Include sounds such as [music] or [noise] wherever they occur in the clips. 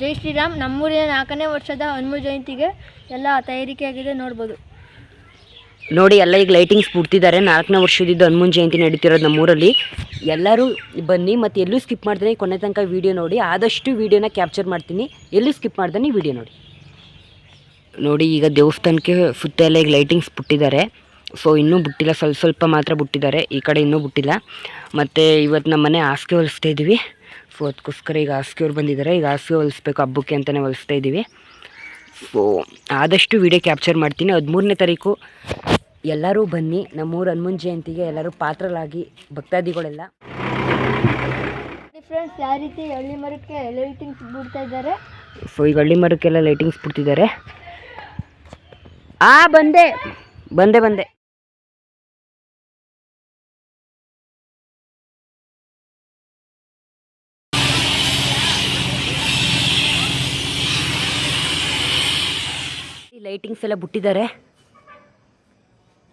ಜೈ ಶ್ರೀರಾಮ್, ನಮ್ಮೂರಿನ ನಾಲ್ಕನೇ ವರ್ಷದ ಹನುಮ ಜಯಂತಿಗೆ ಎಲ್ಲ ತಯಾರಿಕೆ ಆಗಿದೆ ನೋಡ್ಬೋದು. ನೋಡಿ, ಎಲ್ಲ ಈಗ ಲೈಟಿಂಗ್ಸ್ ಬಿಡ್ತಿದ್ದಾರೆ. ನಾಲ್ಕನೇ ವರ್ಷದಿದ್ದು ಹನುಮನ್ ಜಯಂತಿ ನಡೀತಿರೋದು ನಮ್ಮೂರಲ್ಲಿ. ಎಲ್ಲರೂ ಬನ್ನಿ, ಮತ್ತು ಎಲ್ಲೂ ಸ್ಕಿಪ್ ಮಾಡ್ತೀನಿ ಕೊನೆ ತನಕ ವೀಡಿಯೋ ನೋಡಿ. ಆದಷ್ಟು ವೀಡಿಯೋನ ಕ್ಯಾಪ್ಚರ್ ಮಾಡ್ತೀನಿ. ಎಲ್ಲೂ ಸ್ಕಿಪ್ ಮಾಡ್ತೀನಿ ವೀಡಿಯೋ ನೋಡಿ. ನೋಡಿ, ಈಗ ದೇವಸ್ಥಾನಕ್ಕೆ ಸುತ್ತ ಎಲ್ಲ ಈಗ ಲೈಟಿಂಗ್ಸ್ ಬಿಟ್ಟಿದ್ದಾರೆ. ಸೊ ಇನ್ನೂ ಬಿಟ್ಟಿಲ್ಲ. ಸ್ವಲ್ಪ ಸ್ವಲ್ಪ ಮಾತ್ರ ಬಿಟ್ಟಿದ್ದಾರೆ. ಈ ಕಡೆ ಇನ್ನೂ ಬಿಟ್ಟಿಲ್ಲ. ಮತ್ತು ಇವತ್ತು ನಮ್ಮ ಮನೆ ಹಾಸಿಗೆ ಹೊಲಿಸ್ತಾ ಇದ್ದೀವಿ ಸೊ ಅದಕ್ಕೋಸ್ಕರ ಈಗ ಹಾಸಿಗೆಯವ್ರು ಬಂದಿದ್ದಾರೆ. ಈಗ ಹಾಸಿಗೆ ಹೊಲಿಸ್ಬೇಕು ಹಬ್ಬಕ್ಕೆ ಅಂತಲೇ ಹೊಲಿಸ್ತಾ ಇದ್ದೀವಿ. ಸೊ ಆದಷ್ಟು ವಿಡಿಯೋ ಕ್ಯಾಪ್ಚರ್ ಮಾಡ್ತೀನಿ. ಹದಿಮೂರನೇ ತಾರೀಕು ಎಲ್ಲರೂ ಬನ್ನಿ. ನಮ್ಮೂರು ಹನುಮನ್ ಜಯಂತಿಗೆ ಎಲ್ಲರೂ ಪಾತ್ರರಾಗಿ ಭಕ್ತಾದಿಗಳೆಲ್ಲ. ಫ್ರೆಂಡ್ಸ್ ಯಾವ ರೀತಿ ಹಳ್ಳಿ ಮರಕ್ಕೆ ಲೈಟಿಂಗ್ಸ್ ಬಿಡ್ತಾ ಇದ್ದಾರೆ? ಸೊ ಈಗ ಹಳ್ಳಿ ಮರಕ್ಕೆಲ್ಲ ಲೈಟಿಂಗ್ಸ್ ಬಿಡ್ತಿದ್ದಾರೆ. ಆ ಬಂದೆ. ಬಂದೆ ಬಂದೆ. ಲೈಟಿಂಗ್ಸ್ ಎಲ್ಲ ಬಿಟ್ಟಿದ್ದಾರೆ.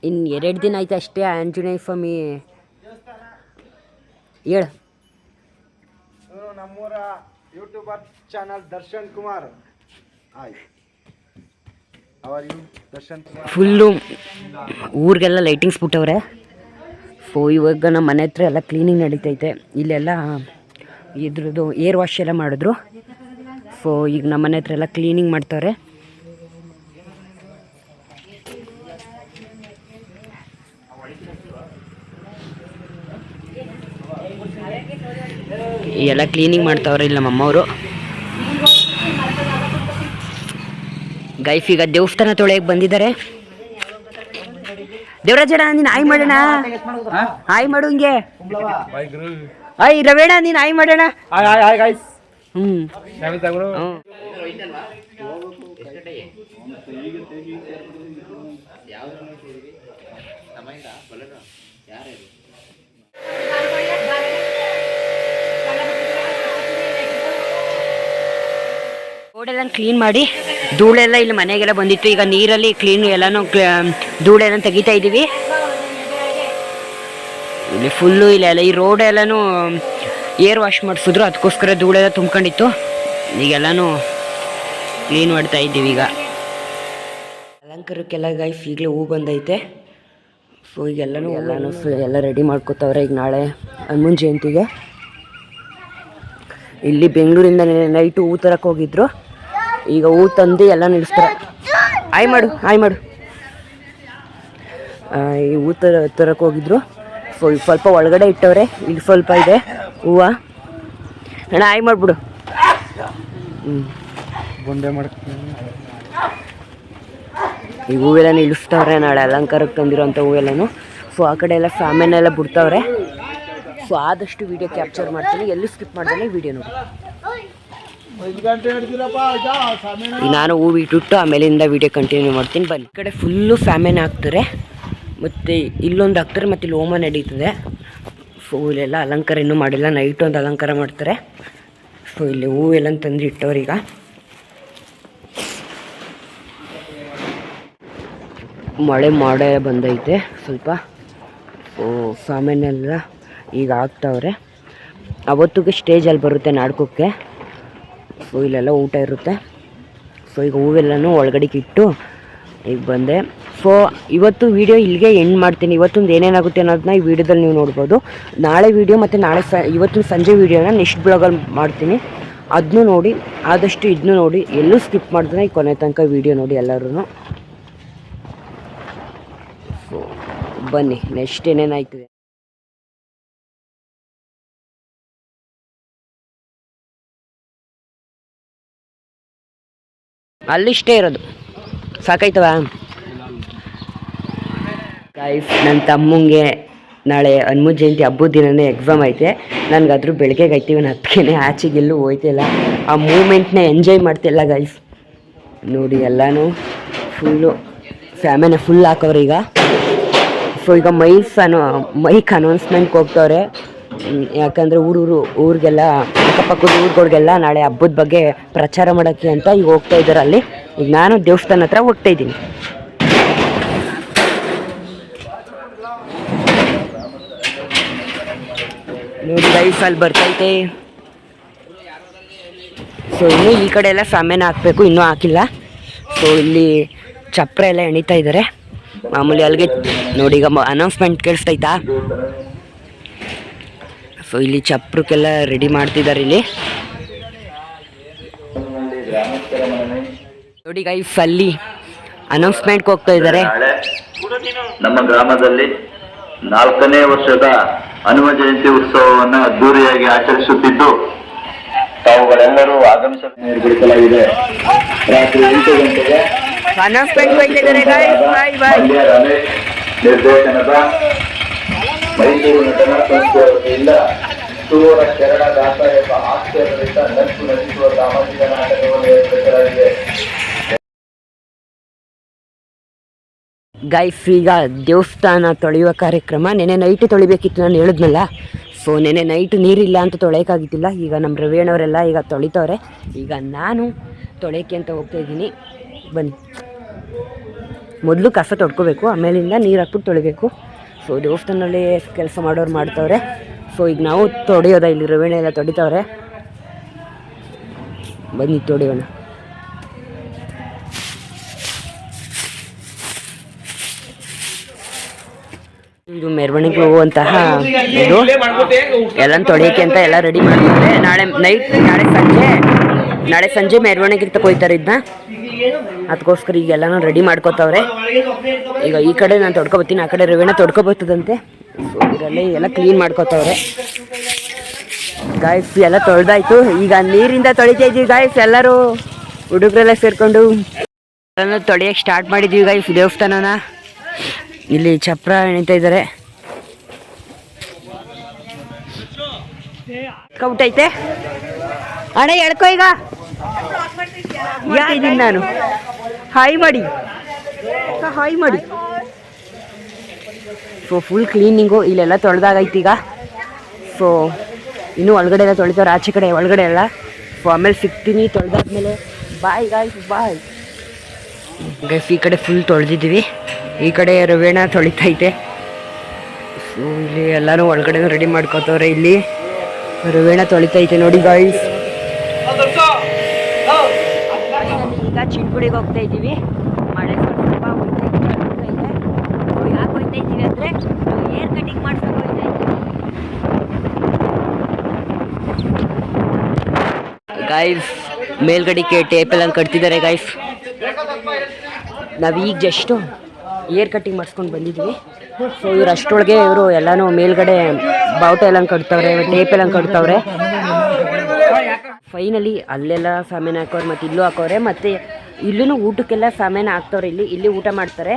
ಇನ್ನು ಎರಡು ದಿನ ಆಯ್ತು ಅಷ್ಟೇ ಆಂಜನೇಯ ಸ್ವಾಮಿ. ಹೇಳು. ನಮ್ಮೂರ YouTuber channel Darshan Kumar. Full ಊರಿಗೆಲ್ಲ ಲೈಟಿಂಗ್ಸ್ ಬಿಟ್ಟವ್ರೆ. ಸೊ ಇವಾಗ ನಮ್ಮ ಮನೆ ಹತ್ರ ಎಲ್ಲ ಕ್ಲೀನಿಂಗ್ ನಡೀತೈತೆ. ಇಲ್ಲೆಲ್ಲ ಇದ್ರದ್ದು ಏರ್ ವಾಶ್ ಎಲ್ಲ ಮಾಡಿದ್ರು. ಸೊ ಈಗ ನಮ್ಮ ಮನೆ ಹತ್ರ ಎಲ್ಲ ಕ್ಲೀನಿಂಗ್ ಮಾಡ್ತವ್ರೆ. ಎಲ್ಲ ಕ್ಲೀನಿಂಗ್ ಮಾಡ್ತಾವ್ರೆ ಇಲ್ಲಿ ನಮ್ಮ ಅಮ್ಮವರು ಗೈಫ್ ಈಗ ದೇವಸ್ಥಾನ ತೊಳೆಯಕ್ಕೆ ಬಂದಿದ್ದಾರೆ. ದೇವರಾಜಣ್ಣ ನೀನು ಆಯ್ ಮಾಡೋಣ. ಆಯ್ ಮಾಡು ಹಿಂಗೆ. ಆಯ್ ರವೇಣ ನೀನು ಆಯ್ ಮಾಡೋಣ. ಹ್ಞೂ ರೋಡೆಲ್ಲ ಕ್ಲೀನ್ ಮಾಡಿ ಧೂಳೆಲ್ಲ ಇಲ್ಲಿ ಮನೆಗೆಲ್ಲ ಬಂದಿತ್ತು. ಈಗ ನೀರಲ್ಲಿ ಕ್ಲೀನ್ ಎಲ್ಲಾನು ಧೂಳೆಲ್ಲ ತೆಗಿತಾ ಇದ್ದೀವಿ. ಇಲ್ಲಿ ಫುಲ್ಲು ಇಲ್ಲ ಎಲ್ಲ, ಈ ರೋಡ್ ಎಲ್ಲಾನು ಏರ್ ವಾಶ್ ಮಾಡಿಸಿದ್ರು. ಅದಕ್ಕೋಸ್ಕರ ಧೂಳೆಲ್ಲ ತುಂಬ್ಕೊಂಡಿತ್ತು. ಈಗೆಲ್ಲನೂ ಕ್ಲೀನ್ ಮಾಡ್ತಾ ಇದ್ದೀವಿ ಈಗ. ಅಲಂಕಾರಕ್ಕೆಲ್ಲ ಗೈಸ್ ಈಗಲೇ ಹೂ ಬಂದೈತೆ. ಸೊ ಈಗೆಲ್ಲನೂ ಎಲ್ಲನೂ ಎಲ್ಲ ರೆಡಿ ಮಾಡ್ಕೋತಾವ್ರೆ ಈಗ ನಾಳೆ, ಹನುಮನ್ ಜಯಂತಿಗೆ. ಇಲ್ಲಿ ಬೆಂಗಳೂರಿಂದ ನೈಟು ಹೂ ತರಕ್ಕೆ ಹೋಗಿದ್ರು. ಈಗ ಹೂ ತಂದು ಎಲ್ಲ ನಿಲ್ಲಿಸ್ತಾರೆ ಆಯ್ ಮಾಡು ಆಯ್ ಮಾಡು. ಈ ಹೂ ತರ ತರಕ್ಕೆ ಹೋಗಿದ್ರು. ಸ್ವಲ್ಪ ಒಳಗಡೆ ಇಟ್ಟವ್ರೆ ಇಲ್ಲಿ ಸ್ವಲ್ಪ ಇದೆ ಹೂವು. ಅಣ್ಣ ಆಯ್ ಮಾಡಿಬಿಡು ಹ್ಞೂ ಈ ಹೂವೆಲ್ಲ ನಿಲ್ಲಿಸ್ತಾವ್ರೆ ನಾಳೆ ಅಲಂಕಾರಕ್ಕೆ ತಂದಿರೋಂಥ ಹೂವೆಲ್ಲನೂ. ಸೊ ಆ ಕಡೆ ಎಲ್ಲ ಎಲ್ಲ ಬಿಡ್ತಾವ್ರೆ. ಸೊ ಆದಷ್ಟು ವಿಡಿಯೋ ಕ್ಯಾಪ್ಚರ್ ಮಾಡ್ತೀನಿ. ಎಲ್ಲೂ ಸ್ಕಿಪ್ ಮಾಡ್ತಾನೆ ವಿಡಿಯೋ ನೋಡಿ. ನಾನು ಹೂ ಬಿಟ್ಬಿಟ್ಟು ಆಮೇಲಿಂದ ವಿಡಿಯೋ ಕಂಟಿನ್ಯೂ ಮಾಡ್ತೀನಿ. ಬನ್ನಿ. ಈ ಕಡೆ ಫುಲ್ಲು ಫ್ಯಾಮಿನ್ ಹಾಕ್ತಾರೆ ಮತ್ತು ಇಲ್ಲೊಂದು ಹಾಕ್ತಾರೆ ಮತ್ತು ಇಲ್ಲಿ ಹೋಮ ನಡೀತದೆ. ಸೊ ಇಲ್ಲೆಲ್ಲ ಅಲಂಕಾರ ಇನ್ನೂ ಮಾಡಿಲ್ಲ. ನೈಟ್ ಒಂದು ಅಲಂಕಾರ ಮಾಡ್ತಾರೆ. ಸೊ ಇಲ್ಲಿ ಹೂವೆಲ್ಲ ತಂದು ಇಟ್ಟವ್ರೀಗ. ಮಳೆ ಮಾಡೇ ಬಂದೈತೆ ಸ್ವಲ್ಪ. ಸೊ ಸಾಮಾನೆಲ್ಲ ಈಗ ಆಗ್ತಾವ್ರೆ. ಅವತ್ತಿಗೆ ಸ್ಟೇಜಲ್ಲಿ ಬರುತ್ತೆ ನಾಡ್ಕೋಕ್ಕೆ. ಸೊ ಇಲ್ಲೆಲ್ಲ ಊಟ ಇರುತ್ತೆ. ಸೊ ಈಗ ಹೂವೆಲ್ಲನೂ ಒಳಗಡೆಗೆ ಇಟ್ಟು ಈಗ ಬಂದೆ. ಸೊ ಇವತ್ತು ವೀಡಿಯೋ ಇಲ್ಲಿಗೆ ಎಂಡ್ ಮಾಡ್ತೀನಿ. ಇವತ್ತೊಂದು ಏನೇನಾಗುತ್ತೆ ಅನ್ನೋದನ್ನ ಈ ವಿಡಿಯೋದಲ್ಲಿ ನೀವು ನೋಡ್ಬೋದು. ನಾಳೆ ವೀಡಿಯೋ ಮತ್ತು ನಾಳೆ ಸ ಇವತ್ತು ಸಂಜೆ ವೀಡಿಯೋನ ನೆಕ್ಸ್ಟ್ ಬ್ಲಾಗಲ್ಲಿ ಮಾಡ್ತೀನಿ. ಅದನ್ನೂ ನೋಡಿ, ಆದಷ್ಟು ಇದನ್ನೂ ನೋಡಿ, ಎಲ್ಲೂ ಸ್ಕಿಪ್ ಮಾಡಿದ್ರೆ ಈ ಕೊನೆ ತನಕ ವೀಡಿಯೋ ನೋಡಿ ಎಲ್ಲರೂ ಸೊ ಬನ್ನಿ ನೆಕ್ಸ್ಟ್ ಏನೇನಾಯ್ತದೆ? ಅಲ್ಲಿಷ್ಟೇ ಇರೋದು. ಸಾಕಾಯ್ತವ? ಗೈಸ್ ನನ್ನ ತಮ್ಮಂಗೆ ನಾಳೆ ಹನುಮ ಜಯಂತಿ ಹಬ್ಬದ ದಿನನೇ ಎಕ್ಸಾಮ್ ಐತೆ. ನನಗೆ ಅದ್ರ ಬೆಳಗ್ಗೆಗೆ ಐತಿ ಹತ್ತಿಗೆನೆ ಆಚೆಗೆಲ್ಲೂ ಹೋಯ್ತಿಲ್ಲ. ಆ ಮೂಮೆಂಟ್ನ ಎಂಜಾಯ್ ಮಾಡ್ತಿಲ್ಲ ಗೈಸ್ ನೋಡಿ ಎಲ್ಲನೂ ಫುಲ್ಲು ಫ್ಯಾಮಿನ ಫುಲ್ ಹಾಕವ್ರೆ ಈಗ. ಸೊ ಈಗ ಮೈಕ್ ಅನೋ ಮೈಕ್ ಅನೌನ್ಸ್ಮೆಂಟ್ಗೆ ಹೋಗ್ತವ್ರೆ ಯಾಕಂದರೆ ಊರೂರು ಊರಿಗೆಲ್ಲ, ಅಕ್ಕಪಕ್ಕದ ಊರುಗಳಿಗೆಲ್ಲ ನಾಳೆ ಹಬ್ಬದ ಬಗ್ಗೆ ಪ್ರಚಾರ ಮಾಡೋಕ್ಕೆ ಅಂತ ಈಗ ಹೋಗ್ತಾ ಇದ್ದಾರೆ ಅಲ್ಲಿ. ಈಗ ನಾನು ದೇವಸ್ಥಾನ ಹತ್ರ ಹೋಗ್ತಾ ಇದ್ದೀನಿ. ನೋಡಿ ಲೈಫ್ ಅಲ್ಲಿ ಬರ್ತೈತೆ. ಸೊ ಇನ್ನು ಈ ಕಡೆ ಎಲ್ಲ ಸಾಮಾನು ಹಾಕಬೇಕು, ಇನ್ನೂ ಹಾಕಿಲ್ಲ. ಸೊ ಇಲ್ಲಿ ಚಪ್ರ ಎಲ್ಲ ಎಣಿತಾ ಇದ್ದಾರೆ ಮಾಮೂಲಿ ಅಲ್ಲಿಗೆ ನೋಡಿ, ಈಗ ಅನೌನ್ಸ್ಮೆಂಟ್ ಕೇಳಿಸ್ತೈತಾ ಸೊ ಇಲ್ಲಿ ಚಪ್ರಕ್ಕೆಲ್ಲ ರೆಡಿ ಮಾಡ್ತಿದ್ದಾರೆ ಇಲ್ಲಿ. ನೋಡಿ ಗೈಫ್ ಅಲ್ಲಿ ಅನೌನ್ಸ್ಮೆಂಟ್ ಹೋಗ್ತಾ ಇದ್ದಾರೆ ನಮ್ಮ ಗ್ರಾಮದಲ್ಲಿ ನಾಲ್ಕನೇ ವರ್ಷದ ಹನುಮ ಜಯಂತಿ ಉತ್ಸವವನ್ನು ಅದ್ದೂರಿಯಾಗಿ ಆಚರಿಸುತ್ತಿದ್ದು ತಾವುಗಳೆಲ್ಲರೂ ಆಗಮಿಸ ನಿರ್ಬಿಡಿಸಲಾಗಿದೆ ರಾತ್ರಿ ಎಂಟು ಗಂಟೆಗೆ ಅನೌನ್ಸ್ಮೆಂಟ್ ನಿರ್ದೇಶನದ ಮೈಸೂರು ನಟನ ಸಂಸ್ಥೆ ವತಿಯಿಂದ ಸುವರ ಶರಣ ದಾಸ ಎಂಬ ಆಕ್ಷೇಪದಿಂದ ನಟು ನಟಿಸುವ ಸಾಮಾಜಿಕ ನಾಟಕವನ್ನು ಏರ್ಪಡಿಸಲಾಗಿದೆ. ಗೈಸ್, ಈಗ ದೇವಸ್ಥಾನ ತೊಳೆಯುವ ಕಾರ್ಯಕ್ರಮ. ನೆನೆ ನೈಟ್ ತೊಳಿಬೇಕಿತ್ತು, ನಾನು ಹೇಳಿದ್ನಲ್ಲ. ಸೊ ನೆನೆ ನೈಟ್ ನೀರಿಲ್ಲ ಅಂತ ತೊಳೆಯೋಕ್ಕಾಗಿದ್ದಿಲ್ಲ ಈಗ ನಮ್ಮ ರವಿಯಣ್ಣವರೆಲ್ಲ ಈಗ ತೊಳಿತವ್ರೆ. ಈಗ ನಾನು ತೊಳೆಯೋಕ್ಕೆ ಅಂತ ಹೋಗ್ತಾ ಇದ್ದೀನಿ. ಬನ್ನಿ. ಮೊದಲು ಕಸ ತೊಡ್ಕೋಬೇಕು, ಆಮೇಲಿಂದ ನೀರು ಹಾಕ್ಬಿಟ್ಟು ತೊಳಿಬೇಕು. ಸೊ ದೇವಸ್ಥಾನದಲ್ಲಿ ಕೆಲಸ ಮಾಡೋರು ಮಾಡ್ತವ್ರೆ. ಸೊ ಈಗ ನಾವು ತೊಡೆಯೋದ, ಇಲ್ಲಿ ರವಿಯಣ್ಣ ಎಲ್ಲ ತೊಡಿತವ್ರೆ. ಬನ್ನಿ ತೊಡೆಯೋಣ ಇದು ಮೆರವಣಿಗೆ ಹೋಗುವಂತಹ ಇದು. ಎಲ್ಲ ತೊಳೆಯೋಕೆ ಅಂತ ಎಲ್ಲ ರೆಡಿ ಮಾಡ್ತಾರೆ. ನಾಳೆ ನೈಟ್ ನಾಳೆ ಸಂಜೆ ನಾಳೆ ಸಂಜೆ ಮೆರವಣಿಗೆ ತಗೋಯ್ತಾರೆ ಇದನ್ನ ಅದಕ್ಕೋಸ್ಕರ ಈಗ ಎಲ್ಲನೂ ರೆಡಿ ಮಾಡ್ಕೋತಾವ್ರೆ. ಈಗ ಈ ಕಡೆ ನಾನು ತೊಡ್ಕೊಬತ್ತೀನಿ, ಆ ಕಡೆ ರವೆನ ತೊಡ್ಕೊಬತ್ತದಂತೆ ಬರ್ತದಂತೆ ಇದರಲ್ಲಿ ಎಲ್ಲ ಕ್ಲೀನ್ ಮಾಡ್ಕೋತಾವ್ರೆ. ಗಾಯ್ಸ್ ಎಲ್ಲ ತೊಳೆದಾಯ್ತು. ಈಗ ನೀರಿಂದ ತೊಳಿತಾ ಇದೀವಿ ಗಾಯ್ಸ್ ಎಲ್ಲರೂ. ಹುಡುಗರೆಲ್ಲ ಸೇರ್ಕೊಂಡು. ತೊಳೆಯಕ್ಕೆ ಸ್ಟಾರ್ಟ್ ಮಾಡಿದೀವಿ ಗಾಯ್ಸ್ ದೇವಸ್ಥಾನನ. ಇಲ್ಲಿ ಚಪ್ರ ಎಣಿತಾ ಇದ್ದಾರೆ ಕೌಟೈತೆ ಅಣ್ಣ, ಎಳ್ಕೊ ಈಗ. ಯಾಕಿದ್ದೀನಿ ನಾನು? ಹಾಯ್ ಮಾಡಿ. ಹಾಯ್ ಮಾಡಿ. ಸೊ ಫುಲ್ ಕ್ಲೀನಿಂಗು ಇಲ್ಲೆಲ್ಲ ತೊಳೆದಾಗೈತಿ ಈಗ. ಸೊ ಇನ್ನೂ ಒಳಗಡೆ ಎಲ್ಲ ತೊಳಿತಾರೆ ಆಚೆ ಕಡೆ ಒಳಗಡೆ ಎಲ್ಲ. ಸೊ ಆಮೇಲೆ ಸಿಗ್ತೀನಿ ತೊಳೆದಾದ್ಮೇಲೆ. ಬಾಯ್ ಗಾಯ್ಸ್ ಬಾಯ್ ಗೈಸ್ ಈ ಕಡೆ ಫುಲ್ ತೊಳೆದಿದ್ದೀವಿ. ಈ ಕಡೆ ರವೇಣ ತೊಳಿತೈತೆ. ಸೊ ಇಲ್ಲಿ ಎಲ್ಲರೂ ಒಳಗಡೆ ರೆಡಿ ಮಾಡ್ಕೋತವ್ರೆ ಇಲ್ಲಿ. ರವೇಣ ತೊಳಿತೈತೆ ನೋಡಿ ಗಾಯ್ಸ್ ಈಗ ಚಿನ್ಕುಡಿಗೆ ಹೋಗ್ತಾ ಇದ್ದೀವಿ. ಮಳೆ ಸ್ವಲ್ಪ ಹೋಗ್ತಾ ಇದೆ. ಯಾಕೆ ಹೋಗ್ತಾ ಇದ್ದೀವಿ ಅಂದರೆ, ಏರ್ ಕಟಿಂಗ್ ಮಾಡ್ಕೊಂಡು ಹೋಗ್ತಾ ಗಾಯ್ಸ್ ಮೇಲ್ಗಡೆಗೆ ಟೇಪ್ ಎಲ್ಲ ಕಟ್ತಿದ್ದಾರೆ ಗಾಯ್ಸ್ ನಾವೀಗ ಜಸ್ಟು ಏರ್ ಕಟ್ಟಿಂಗ್ ಮಾಡಿಸ್ಕೊಂಡು ಬಂದಿದ್ವಿ ಸೊ ಇವ್ರು ಅಷ್ಟೊಳಗೆ ಇವರು ಎಲ್ಲನೂ ಮೇಲ್ಗಡೆ ಬಾವುಟ ಎಲ್ಲ ಕಟ್ತವ್ರೆ ಟೇಪ್ ಎಲ್ಲ ಕಟ್ತವ್ರೆ. ಫೈನಲಿ ಅಲ್ಲೆಲ್ಲ ಸಾಮಾನು ಹಾಕೋರು ಮತ್ತು ಇಲ್ಲೂ ಹಾಕೋರೆ, ಮತ್ತು ಇಲ್ಲೂ ಊಟಕ್ಕೆಲ್ಲ ಸಾಮಾನು ಹಾಕ್ತವ್ರೆ ಇಲ್ಲಿ. ಇಲ್ಲಿ ಊಟ ಮಾಡ್ತಾರೆ,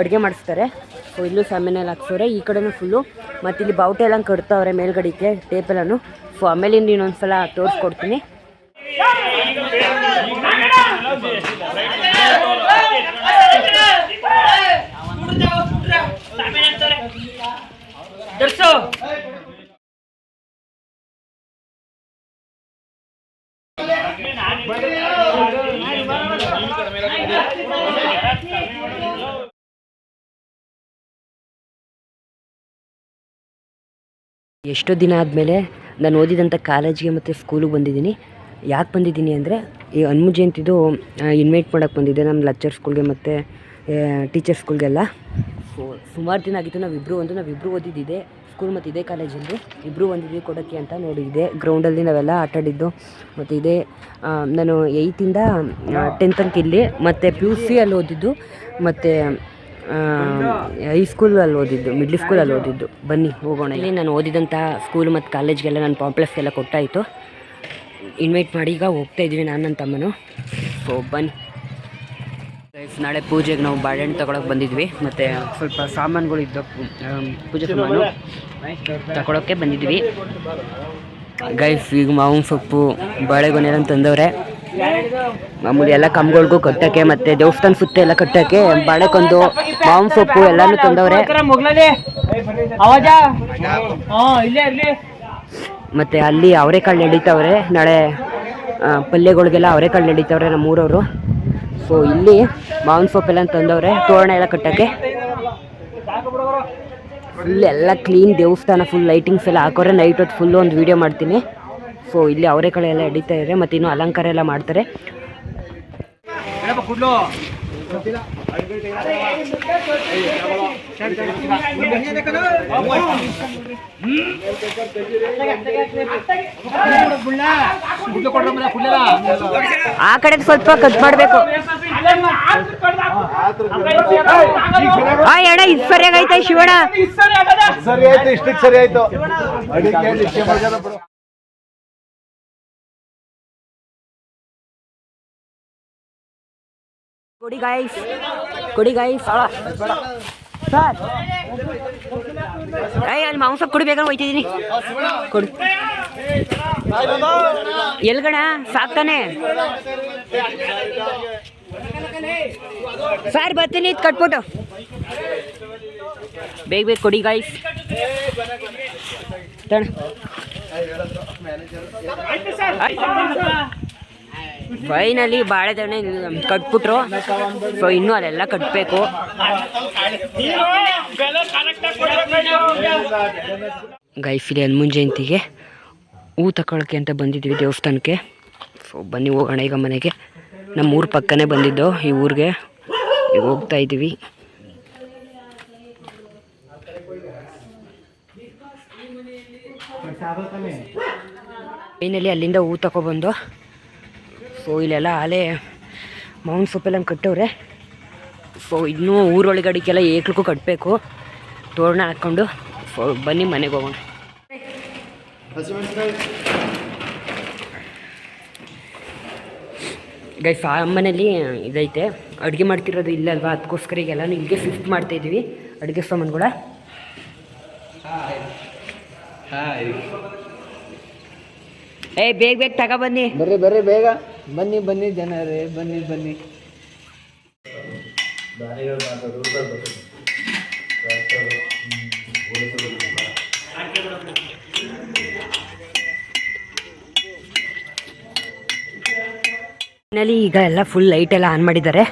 ಅಡುಗೆ ಮಾಡಿಸ್ತಾರೆ. ಸೊ ಇಲ್ಲೂ ಸಾಮಾನೆಲ್ಲ ಹಾಕ್ಸೋರೆ ಈ ಕಡೆನೂ ಫುಲ್ಲು ಮತ್ತು ಇಲ್ಲಿ ಬಾವುಟ ಎಲ್ಲ ಕಟ್ತವ್ರೆ ಮೇಲ್ಗಡೆಗೆ ಟೇಪೆಲ್ಲೂ ಸೊ ಆಮೇಲೆ ಆಮೇಲಿಂದ ಇನ್ನೊಂದು ಸಲ ತೋರಿಸ್ಕೊಡ್ತೀನಿ ಎಷ್ಟೋ ದಿನ ಆದಮೇಲೆ ನಾನು ಓದಿದಂಥ ಕಾಲೇಜಿಗೆ ಮತ್ತು ಸ್ಕೂಲಿಗೆ ಬಂದಿದ್ದೀನಿ. ಯಾಕೆ ಬಂದಿದ್ದೀನಿ ಅಂದರೆ, ಈ ಹನ್ಮು ಜಯಂತಿದು ಇನ್ವೈಟ್ ಮಾಡೋಕ್ಕೆ ಬಂದಿದ್ದೆ ನಮ್ಮ ಲೆಕ್ಚರ್ ಸ್ಕೂಲ್ಗೆ ಮತ್ತು ಟೀಚರ್ ಸ್ಕೂಲ್ಗೆಲ್ಲ ಸೊ ಸುಮಾರು ದಿನ ಆಗಿತ್ತು ನಾವಿಬ್ಬರು ಒಂದು ನಾವಿಬ್ಬರು ಓದಿದ್ದಿದೆ. ಸ್ಕೂಲ್ ಮತ್ತು ಇದೇ ಕಾಲೇಜಲ್ಲಿ ಇಬ್ಬರು ಬಂದಿದ್ದೀವಿ ಕೊಡೋಕ್ಕೆ ಅಂತ ನೋಡಿದ್ದೆ. ಗ್ರೌಂಡಲ್ಲಿ ನಾವೆಲ್ಲ ಆಟಾಡಿದ್ದು ಮತ್ತು ಇದೇ ನಾನು ಏಯ್ತಿಂದ ಟೆಂತ್ ತನಕ ಇಲ್ಲಿ, ಮತ್ತು ಪಿ ಯು ಸಿ ಅಲ್ಲಿ ಓದಿದ್ದು. ಮತ್ತು ಹೈಸ್ಕೂಲಲ್ಲಿ ಓದಿದ್ದು ಮಿಡ್ಲ್ ಸ್ಕೂಲಲ್ಲಿ ಓದಿದ್ದು. ಬನ್ನಿ, ಹೋಗೋಣ ಇಲ್ಲಿ ನಾನು ಓದಿದಂಥ ಸ್ಕೂಲ್ ಮತ್ತು ಕಾಲೇಜ್ಗೆಲ್ಲ ನಾನು ಪಾಂಪ್ಲೆಕ್ಸ್ಗೆಲ್ಲ ಕೊಟ್ಟಾಯಿತು. ಇನ್ವೈಟ್ ಮಾಡಿ, ಈಗ ಹೋಗ್ತಾ ಇದ್ವಿ ನಾನು ನನ್ನ ತಮ್ಮನು. ಸೊ ಬನ್ನಿ. ನಾಳೆ ಪೂಜೆಗೆ ನಾವು ಬಾಳೆಹಣ್ಣು ತಗೊಳಕ್ಕೆ ಬಂದಿದ್ವಿ. ಮತ್ತು ಸ್ವಲ್ಪ ಸಾಮಾನುಗಳು ಇದ್ದ ಪೂಜೆ ಸಾಮಾನು ತಗೊಳಕ್ಕೆ ಬಂದಿದ್ವಿ. ಗೈಸ್ ಈಗ ಮಾವಿನ ಸೊಪ್ಪು, ಬಾಳೆಗೊನೆ ಅಂತಂದವ್ರೆ ತಂದವ್ರೆ. ಮಾಮೂಲಿ ಎಲ್ಲ ಕಂಬಗಳಿಗೂ ಕಟ್ಟಕ್ಕೆ ಮತ್ತೆ ದೇವಸ್ಥಾನ ಸುತ್ತ ಎಲ್ಲ ಕಟ್ಟಕ್ಕೆ ಬಾಳೆಕೊಂದು ಮಾವಿನ ಸೊಪ್ಪು ಎಲ್ಲಾನು ತಂದವ್ರೆ. ಮತ್ತೆ ಅಲ್ಲಿ ಅವರೆಕಾಳು ನಡೀತಾವ್ರೆ. ನಾಳೆ ಪಲ್ಯಗಳಿಗೆಲ್ಲ ಅವರೆಕಾಳು ನಡೀತಾವ್ರೆ ನಮ್ಮ ಊರವರು ಸೊ ಇಲ್ಲಿ ಮಾವಿನ ಸೊಪ್ಪೆಲ್ಲ ತಂದವ್ರೆ ತೋರಣ ಎಲ್ಲ ಕಟ್ಟಕ್ಕೆ. ಫುಲ್ ಎಲ್ಲ ಕ್ಲೀನ್ ದೇವಸ್ಥಾನ ಫುಲ್ ಲೈಟಿಂಗ್ಸ್ ಎಲ್ಲ ಹಾಕೋರೆ ನೈಟ್ ಹೊತ್ತು ಫುಲ್ ಒಂದು ವೀಡಿಯೋ ಮಾಡ್ತೀನಿ. ಸೊ ಇಲ್ಲಿ ಅವರೆಕಾಳು ಎಲ್ಲ ಹಿಡಿತಾ ಇದೆ ಮತ್ತೆ ಇನ್ನು ಅಲಂಕಾರ ಎಲ್ಲ ಮಾಡ್ತಾರೆ. ಆ ಕಡೆ ಸ್ವಲ್ಪ ಕಟ್ ಮಾಡಬೇಕು. ಆ ಅಣ್ಣ ಇದು ಸರಿಯಾಗೈತೆ ಶಿವಣ್ಣ? ಸರಿ ಆಯ್ತು, ಇಷ್ಟಕ್ಕೆ ಸರಿ ಆಯ್ತು. ಕೊಡಿ ಗಾಯ್ಸ್ ಕೊಡಿ ಗಾಯ್ಸ್ ಸರ್. ಏಯ್ ಅಲ್ಲಿ ಮಾಂಸ ಕೊಡ್ಬೇಕಂದ್ರೆ ಹೋಯ್ತಿದ್ದೀನಿ ಕೊಡು. ಎಲ್ಗಣ ಸಾಕ್ತಾನೆ ಸರ್ ಬರ್ತೀನಿ ಇದು ಕಟ್ಬಿಟ್ಟು. ಬೇಗ ಬೇಗ ಕೊಡಿ ಗಾಯ್ಸ್ ತಣ ಫೈನಲಿ ಬಾಳೆದಣ್ಣೆ ಕಟ್ಬಿಟ್ರು. ಸೊ ಇನ್ನೂ ಅಲ್ಲೆಲ್ಲ ಕಟ್ಟಬೇಕು ಗೈಫಿಲಿ ಹನುಮನ್ ಜಯಂತಿಗೆ ಹೂ ತಗೊಳಕ್ಕೆ ಅಂತ ಬಂದಿದ್ವಿ ದೇವಸ್ಥಾನಕ್ಕೆ. ಸೊ ಬನ್ನಿ ಹೋಗೋಣ ಈಗ ಮನೆಗೆ. ನಮ್ಮ ಊರ ಪಕ್ಕನೇ ಬಂದಿದ್ದು ಈ ಊರಿಗೆ. ಈಗ ಹೋಗ್ತಾ ಇದ್ದೀವಿ. ಫೈನಲಿ ಅಲ್ಲಿಂದ ಹೂ ತಗೊಬಂದು ಸೊ ಇಲ್ಲೆಲ್ಲ ಆಲೆ ಮೌಂಟ್ ಸೊಪ್ಪೆಲ್ಲ ಕಟ್ಟವ್ರೆ. ಸೊ ಇನ್ನೂ ಊರೊಳಗಡಿಕೆಲ್ಲ ಏಕ್ಲಿಗೂ ಕಟ್ಟಬೇಕು ತೋರಣ ಹಾಕ್ಕೊಂಡು ಸೊ ಬನ್ನಿ ಮನೆಗೆ ಹೋಗೋಣ. ಗೈಸ್ ಆ ಮನೇಲಿ ಇದೈತೆ. ಅಡುಗೆ ಮಾಡ್ತಿರೋದು ಇಲ್ಲ ಅಲ್ವಾ? ಅದಕ್ಕೋಸ್ಕರ ಈಗೆಲ್ಲ ಇಲ್ಲಿಗೆ ಮಾಡ್ತಾ ಮಾಡ್ತಾಯಿದ್ದೀವಿ ಅಡುಗೆ ಸಾಮಾನುಗಳ ಏ ಬೇಗ ಬೇಗ ತಗೊಬನ್ನಿ ಬರ್ರಿ ಬರ್ರಿ ಬೇಗ. ಬನ್ನಿ ಬನ್ನಿ ಜನರೇ, ಬನ್ನಿ ಬನ್ನಿ. ಮನೇಲಿ ಈಗ ಎಲ್ಲ ಫುಲ್ ಲೈಟ್ ಎಲ್ಲ ಆನ್ ಮಾಡಿದ್ದಾರೆ.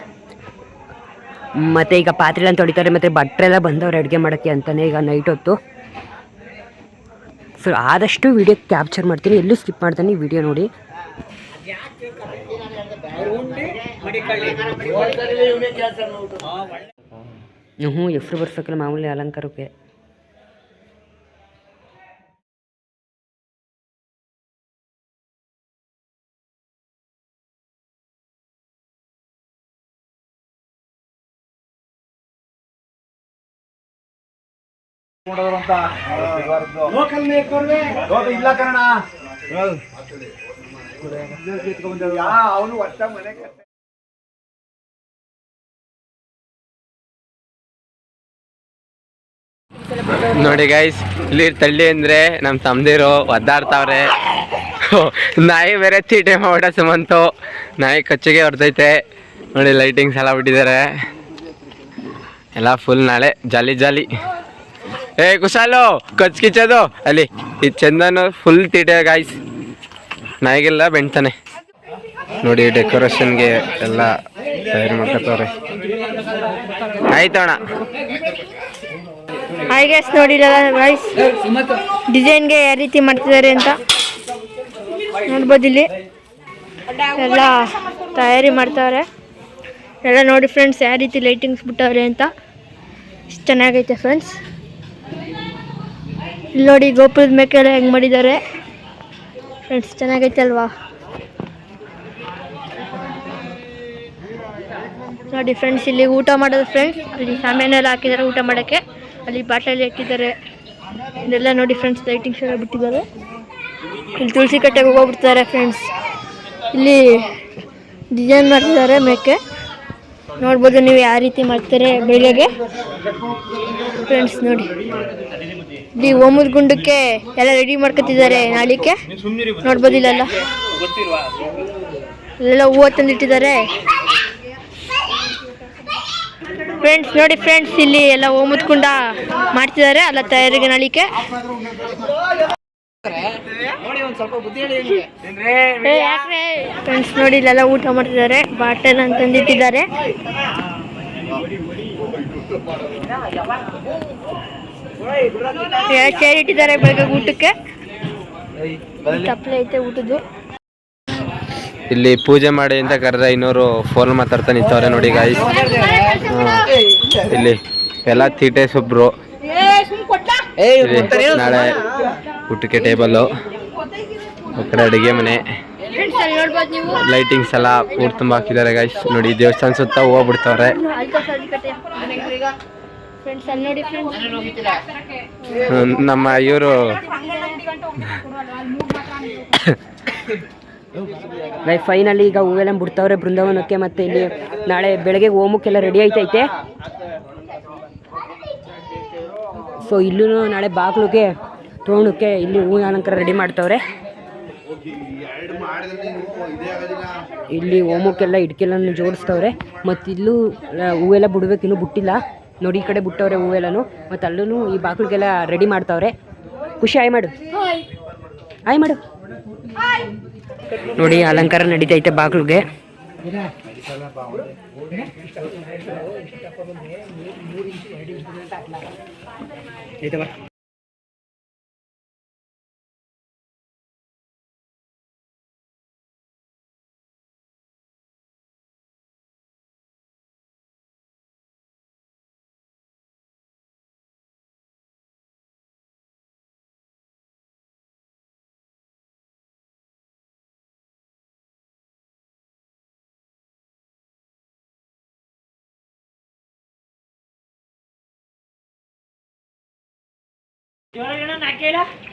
ಮತ್ತೆ ಈಗ ಪಾತ್ರೆ ಅಂತ ತೊಳಿತಾರೆ, ಮತ್ತೆ ಭಟ್ರೆಲ್ಲ ಬಂದವ್ರು ಅಡುಗೆ ಮಾಡೋಕ್ಕೆ ಅಂತಾನೆ ಈಗ ನೈಟ್ ಹೊತ್ತು. ಸೊ ಆದಷ್ಟು ವಿಡಿಯೋ ಕ್ಯಾಪ್ಚರ್ ಮಾಡ್ತೀನಿ. ಎಲ್ಲೂ ಸ್ಕಿಪ್ ಮಾಡ್ತಾನೆ ವಿಡಿಯೋ ನೋಡಿ. ಹ್ಞೂ ಹೆಸ್ರು ಬರ್ಸೋಕ್ಕೆಲ್ಲ ಮಾಮೂಲಿ ಅಲಂಕಾರಕ್ಕೆ. ಇಲ್ಲ ಕಣ ಅವನು ವರ್ಷ ಮನೆ ನೋಡಿ ಗೈಸ್ ಇಲ್ಲಿ ತಳ್ಳಿ ಅಂದ್ರೆ ನಮ್ಮ ತಮ್ದಿರು ಒದ್ದಾಡ್ತಾವ್ರೆ. ನಾಯಿ ಬೇರೆ ಚೀಟೆ ಮಾಡ ಸುಮಂತು. ನಾಯಿ ಕಚ್ಚಿಗೆ ಹೊಡೆದೈತೆ. ನೋಡಿ ಲೈಟಿಂಗ್ಸ್ ಎಲ್ಲ ಬಿಟ್ಟಿದ್ದಾರೆ. ಎಲ್ಲ ಫುಲ್ ನಾಳೆ ಜಾಲಿ ಜಾಲಿ ಏ, ಕುಶಾಲು, ಕಚ್ ಕಿಚ್ಚೋದು. ಅಲ್ಲಿ, ಈ ಚಂದನು ಫುಲ್ ತೀಟೆ ಗಾಯ್ಸ್ ನಾಯಿಗೆಲ್ಲ ಬೆಣ್ತಾನೆ ನೋಡಿ ಡೆಕೋರೇಷನ್ಗೆ ಎಲ್ಲ ತಯಾರು ಮಾಡ್ಕೊತವ್ರೆ. ಆಯ್ತಣ್ಣ ಹಾಯ್ ಗೈಸ್ ನೋಡಿಲ್ಲ ಗೈಸ್ ಡಿಸೈನ್ಗೆ ಯಾವ ರೀತಿ ಮಾಡ್ತಿದ್ದಾರೆ ಅಂತ? ನೋಡ್ಬೋದು ಇಲ್ಲಿ. ಎಲ್ಲ ತಯಾರಿ ಮಾಡ್ತಾವ್ರೆ. ಎಲ್ಲ ನೋಡಿ ಫ್ರೆಂಡ್ಸ್ ಯಾವ ರೀತಿ ಲೈಟಿಂಗ್ಸ್ ಬಿಟ್ಟವ್ರೆ ಅಂತ. ಇಷ್ಟು ಚೆನ್ನಾಗೈತೆ ಫ್ರೆಂಡ್ಸ್ ಇಲ್ಲಿ ನೋಡಿ ಗೋಪುರದ ಮೇಕೆಲ್ಲ ಹೆಂಗೆ ಮಾಡಿದ್ದಾರೆ. ಫ್ರೆಂಡ್ಸ್ ಚೆನ್ನಾಗೈತೆ ಅಲ್ವಾ? ನೋಡಿ ಫ್ರೆಂಡ್ಸ್ ಇಲ್ಲಿ ಊಟ ಮಾಡೋದು ಫ್ರೆಂಡ್ಸ್ ಅಲ್ಲಿ ಸಾಮಾನೆಲ್ಲ ಹಾಕಿದ್ದಾರೆ ಊಟ ಮಾಡೋಕ್ಕೆ. ಅಲ್ಲಿ ಬಾಟಲಿ ಇಟ್ಟಿದ್ದಾರೆ ಇದೆಲ್ಲ ನೋಡಿ ಫ್ರೆಂಡ್ಸ್ ಲೈಟಿಂಗ್ಸ್ ಎಲ್ಲ ಬಿಟ್ಟಿದ್ದಾರೆ ಇಲ್ಲಿ ತುಳಸಿ ಕಟ್ಟೆಗೆ ಹೋಗ್ಬಿಡ್ತಾರೆ ಫ್ರೆಂಡ್ಸ್ ಇಲ್ಲಿ ಡಿಸೈನ್ ಮಾಡ್ತಿದ್ದಾರೆ ಮೇಕೆ. ನೋಡ್ಬೋದು ನೀವು ಯಾವ ರೀತಿ ಮಾಡ್ತಾರೆ ಬೆಳಿಗ್ಗೆ. ಫ್ರೆಂಡ್ಸ್ ನೋಡಿ. ಇಲ್ಲಿ ಓಮದ ಗುಂಡಕ್ಕೆ ಎಲ್ಲ ರೆಡಿ ಮಾಡ್ಕೊತಿದ್ದಾರೆ ನಾಳಿಕೆ. ನೋಡ್ಬೋದು ಇಲ್ಲೆಲ್ಲ. ಇಲ್ಲೆಲ್ಲ ಹೂವು ತಂದಿಟ್ಟಿದ್ದಾರೆ. ಫ್ರೆಂಡ್ಸ್ ನೋಡಿ ಫ್ರೆಂಡ್ಸ್ ಇಲ್ಲಿ ಎಲ್ಲ ಓಮದ ಕುಂಡ ಮಾಡ್ತಿದ್ದಾರೆ ಅಲ್ಲ ತಯಾರಿಗೆ ನಳಿಕೆ. ಫ್ರೆಂಡ್ಸ್ ನೋಡಿ ಇಲ್ಲೆಲ್ಲ ಊಟ ಮಾಡ್ತಿದ್ದಾರೆ. ಬಾಟಲ್ ಅಂತಂದಿಟ್ಟಿದ್ದಾರೆ ಚೇರ್ ಇಟ್ಟಿದ್ದಾರೆ ಬೆಳಗ್ಗೆ ಊಟಕ್ಕೆ. ತಪ್ಪಲೆ ಐತೆ ಊಟದ್ದು. ಇಲ್ಲಿ ಪೂಜೆ ಮಾಡಿ ಅಂತ ಕರೆದ ಇನ್ನೂರು ಫೋನ್ ಮಾತಾಡ್ತಾ ನಿಂತವ್ರೆ ನೋಡಿ ಗಾಯ್ಸ್ ಇಲ್ಲಿ ಎಲ್ಲ ತೀಟೆ ಸುಬ್ರು. ನಾಳೆ ಊಟಕ್ಕೆ ಟೇಬಲ್. ಆ ಕಡೆ ಅಡುಗೆ ಮನೆ. ಫ್ರೆಂಡ್ಸ್ ಅಲ್ಲಿ ನೀವು ಲೈಟಿಂಗ್ಸ್ ಎಲ್ಲ ಊರು ತುಂಬ ಹಾಕಿದ್ದಾರೆ ಗಾಯ್ಸ್ ನೋಡಿ ದೇವಸ್ಥಾನ ಸುತ್ತ ಹೋಗ್ಬಿಡ್ತವ್ರೆ. ಫ್ರೆಂಡ್ಸ್ ಅಲ್ಲಿ ನೋಡಿ ಫ್ರೆಂಡ್ಸ್ ನಮ್ಮ ಇವರು [coughs] [coughs] ಲೈಕ್ ಫೈನಲಿ ಈಗ ಹೂವೆಲ್ಲ ಬಿಡ್ತಾವ್ರೆ ಬೃಂದಾವನಕ್ಕೆ ಮತ್ತೆ ಇಲ್ಲಿ ನಾಳೆ ಬೆಳಗ್ಗೆ ಹೋಮಕ್ಕೆಲ್ಲ ರೆಡಿ ಆಯ್ತೈತೆ ಸೊ ಇಲ್ಲೂ ನಾಳೆ ಬಾಗ್ಲಿಗೆ ತೋಣಕ್ಕೆ ಇಲ್ಲಿ ಹೂವಿನ ಅಲಂಕಾರ ರೆಡಿ ಮಾಡ್ತಾವ್ರೆ. ಇಲ್ಲಿ ಹೋಮಕ್ಕೆಲ್ಲ ಇಟ್ಕೆಲ್ಲ ಜೋಡಿಸ್ತವ್ರೆ. ಮತ್ತು ಇಲ್ಲೂ ಹೂವೆಲ್ಲ ಬಿಡ್ಬೇಕು ಇನ್ನೂ ಬಿಟ್ಟಿಲ್ಲ. ನೋಡಿ ಈ ಕಡೆ ಬಿಟ್ಟವ್ರೆ ಹೂವೆಲ್ಲೂ ಮತ್ತು ಅಲ್ಲೂ ಈ ಬಾಗ್ಲಿಗೆಲ್ಲ ರೆಡಿ ಮಾಡ್ತಾವ್ರೆ. ಖುಷಿ ಆಯ್ ಮಾಡು. ಆಯ್ ಮಾಡು. ನೋಡಿ ಅಲಂಕಾರ ನಡೀತೈತೆ ಬಾಗಿಲಿಗೆ.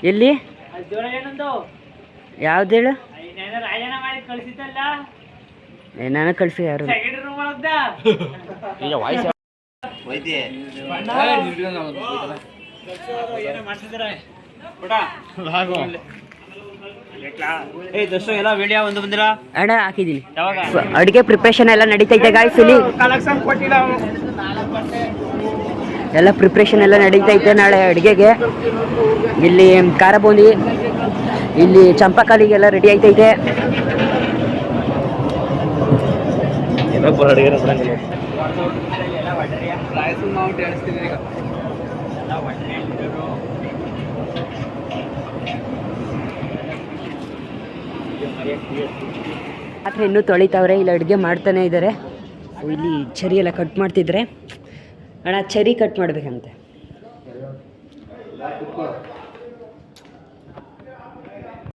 ಎಲ್ಲಿ? ಯಾವ್ದು ಹೇಳು ನಾನು ಕಳ್ಸಿ ಯಾರು? ಅಣ್ಣ ಹಾಕಿದೀನಿ ಅಡುಗೆ ಪ್ರಿಪ್ರೇಷನ್ ಎಲ್ಲ ನಡೀತೈತೆ ಗಾಯ್ಸ್ ಇಲ್ಲಿ. ಎಲ್ಲ ಪ್ರಿಪ್ರೇಷನ್ ಎಲ್ಲ ನಡೀತೈತೆ ನಾಳೆ ಅಡುಗೆಗೆ. ಇಲ್ಲಿ ಖಾರ ಬೂಂದಿ ಇಲ್ಲಿ ಚಂಪಕಾಲಿಗೆಲ್ಲ ರೆಡಿ ಆಯ್ತೈತೆ. ಆದ್ರೆ ಇನ್ನೂ ತೊಳಿತಾವ್ರೆ ಇಲ್ಲಿ ಅಡುಗೆ ಮಾಡ್ತಾನೆ ಇದ್ದಾರೆ ಇಲ್ಲಿ ಚರಿ ಎಲ್ಲ ಕಟ್ ಮಾಡ್ತಿದ್ರೆ. ಅಣ್ಣ ಚರಿ ಕಟ್ ಮಾಡ್ಬೇಕಂತೆ.